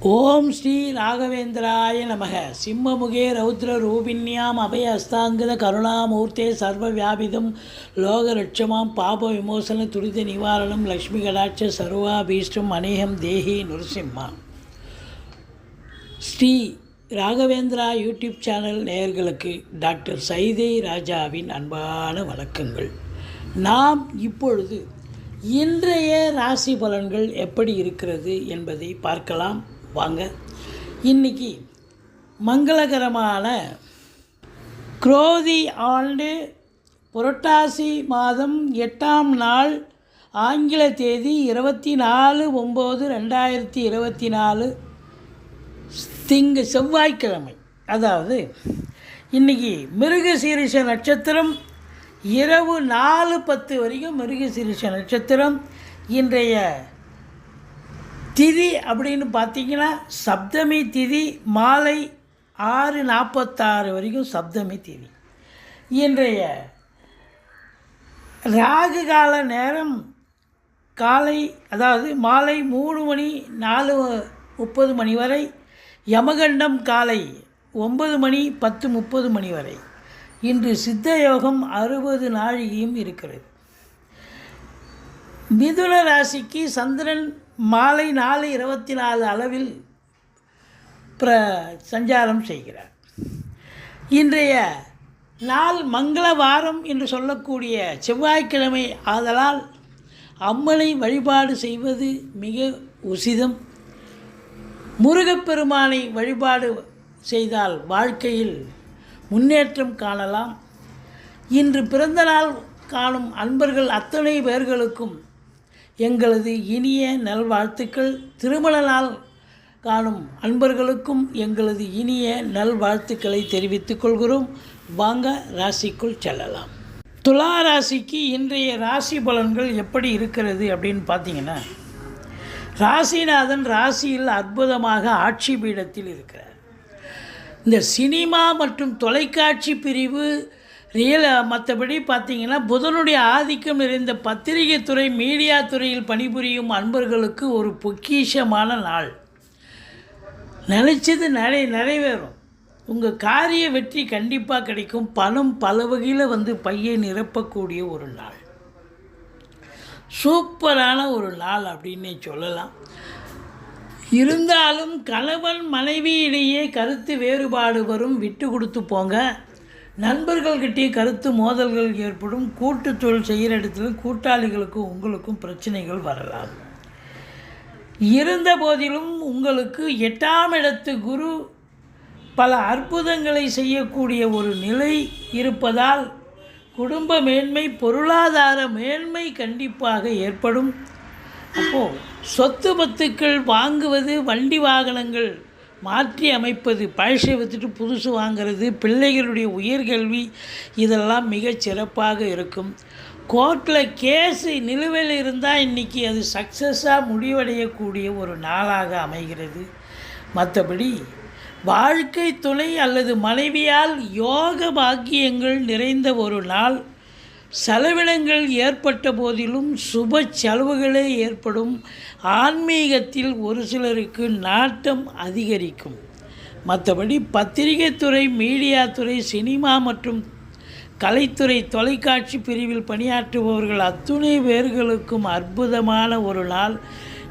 ஓம் ஸ்ரீ ராகவேந்திராய நமக. சிம்மமுகே ரௌத்ர ரூபிண்யாம் அபய அஸ்தாங்கித கருணாமூர்த்தே சர்வ வியாபிதம் லோகரட்சமாம் பாப விமோசன துரித நிவாரணம். லக்ஷ்மி கடாட்ச சர்வாபீஷ்டம் அநேகம் தேஹி நுரசிம்மா. ஸ்ரீ ராகவேந்திரா யூடியூப் சேனல் நேயர்களுக்கு டாக்டர் சைதை ராஜாவின் அன்பான வணக்கங்கள். நாம் இப்பொழுது இன்றைய ராசி பலன்கள் எப்படி இருக்கிறது என்பதை பார்க்கலாம். வாங்க இன்னைக்கு மங்களகரமான குரோதி ஆண்டு புரட்டாசி மாதம் எட்டாம் நாள் ஆங்கில தேதி இருபத்தி நாலு ஒம்பது ரெண்டாயிரத்தி இருபத்தி நாலு திங்க செவ்வாய்க்கிழமை. அதாவது இன்னைக்கு மிருகசீரிஷ நட்சத்திரம் இரவு நாலு பத்து வரைக்கும் மிருகசீரிஷ நட்சத்திரம் இன்றைய திதி அப்படின்னு பார்த்தீங்கன்னா சப்தமி திதி மாலை ஆறு நாற்பத்தாறு வரைக்கும் சப்தமி திதி. இன்றைய ராகு கால நேரம் காலை அதாவது மாலை மூணு மணி நாலு முப்பது மணி வரை யமகண்டம் காலை ஒன்பது மணி பத்து முப்பது மணி வரை. இன்று சித்த யோகம் அறுபது நாழிகையும் இருக்கிறது. மிதுன ராசிக்கு சந்திரன் மாலை நாலு இருபத்தி நாலு அளவில் பிர சஞ்சாரம் செய்கிறார். இன்றைய நாள் மங்கள வாரம் என்று சொல்லக்கூடிய செவ்வாய்க்கிழமை ஆதலால் அம்மனை வழிபாடு செய்வது மிக உசிதம். முருகப்பெருமானை வழிபாடு செய்தால் வாழ்க்கையில் முன்னேற்றம் காணலாம். இன்று பிறந்தநாள் காணும் அன்பர்கள் அத்தனை பேர்களுக்கும் எங்களது இனிய நல்வாழ்த்துக்கள். திருமண நாள் காணும் அன்பர்களுக்கும் எங்களது இனிய நல்வாழ்த்துக்களை தெரிவித்துக் கொள்கிறோம். வாங்க ராசிக்குள் செல்லலாம். துலா ராசிக்கு இன்றைய ராசி பலன்கள் எப்படி இருக்கிறது அப்படின்னு பார்த்தீங்கன்னா ராசிநாதன் ராசியில் அற்புதமாக ஆட்சி பீடத்தில் இருக்கிறார். இந்த சினிமா மற்றும் தொலைக்காட்சி பிரிவு ரியல் uh, மற்றபடி பார்த்தீங்கன்னா புதனுடைய ஆதிக்கம் நிறைந்த பத்திரிகை துறை மீடியா துறையில் பணிபுரியும் அன்பர்களுக்கு ஒரு பொக்கிஷமான நாள். நினச்சது நிறை நிறைவேறும். உங்கள் காரிய வெற்றி கண்டிப்பாக கிடைக்கும். பணம் பல வகையில் வந்து பையை நிரப்பக்கூடிய ஒரு நாள். சூப்பரான ஒரு நாள் அப்படின்னே சொல்லலாம். இருந்தாலும் கணவன் மனைவியிடையே கருத்து வேறுபாடு வரும். விட்டு கொடுத்து போங்க. நண்பர்கள்கிட்டே கருத்து மோதல்கள் ஏற்படும். கூட்டு தொழில் செய்கிற இடத்துல கூட்டாளிகளுக்கும் உங்களுக்கும் பிரச்சனைகள் வரலாம். இருந்த போதிலும் உங்களுக்கு எட்டாம் இடத்து குரு பல அற்புதங்களை செய்யக்கூடிய ஒரு நிலை இருப்பதால் குடும்ப மேன்மை பொருளாதார மேன்மை கண்டிப்பாக ஏற்படும். அப்போது சொத்து பத்துக்கள் வாங்குவது வண்டி வாகனங்கள் மாற்றி அமைப்பது பழசை விற்றுட்டு புதுசு வாங்கிறது பிள்ளைகளுடைய உயர்கல்வி இதெல்லாம் மிகச் சிறப்பாக இருக்கும். கோர்ட்டில் கேஸு நிலுவையில் இருந்தால் இன்றைக்கி அது சக்ஸஸாக முடிவடையக்கூடிய ஒரு நாளாக அமைகிறது. மற்றபடி வாழ்க்கை துணை அல்லது மனைவியால் யோக பாக்கியங்கள் நிறைந்த ஒரு நாள் செலவினங்கள் ஏற்பட்ட போதிலும் சுப செலவுகளே ஏற்படும். ஆன்மீகத்தில் ஒரு சிலருக்கு நாட்டம் அதிகரிக்கும். மற்றபடி பத்திரிகை துறை மீடியா துறை சினிமா மற்றும் கலைத்துறை தொலைக்காட்சி பிரிவில் பணியாற்றுபவர்கள் அத்துணை பேர்களுக்கும் அற்புதமான ஒரு நாள்.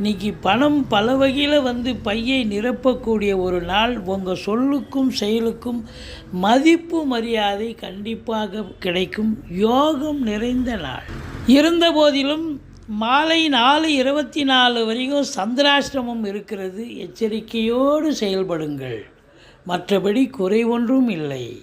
இன்றைக்கி பணம் பல வகையில் வந்து பையை நிரப்பக்கூடிய ஒரு நாள். உங்கள் சொல்லுக்கும் செயலுக்கும் மதிப்பு மரியாதை கண்டிப்பாக கிடைக்கும். யோகம் நிறைந்த நாள். இருந்த போதிலும் மாலை நாலு இருபத்தி நாலு வரைக்கும் சந்திராஷ்டிரமம் இருக்கிறது. எச்சரிக்கையோடு செயல்படுங்கள். மற்றபடி குறை ஒன்றும் இல்லை.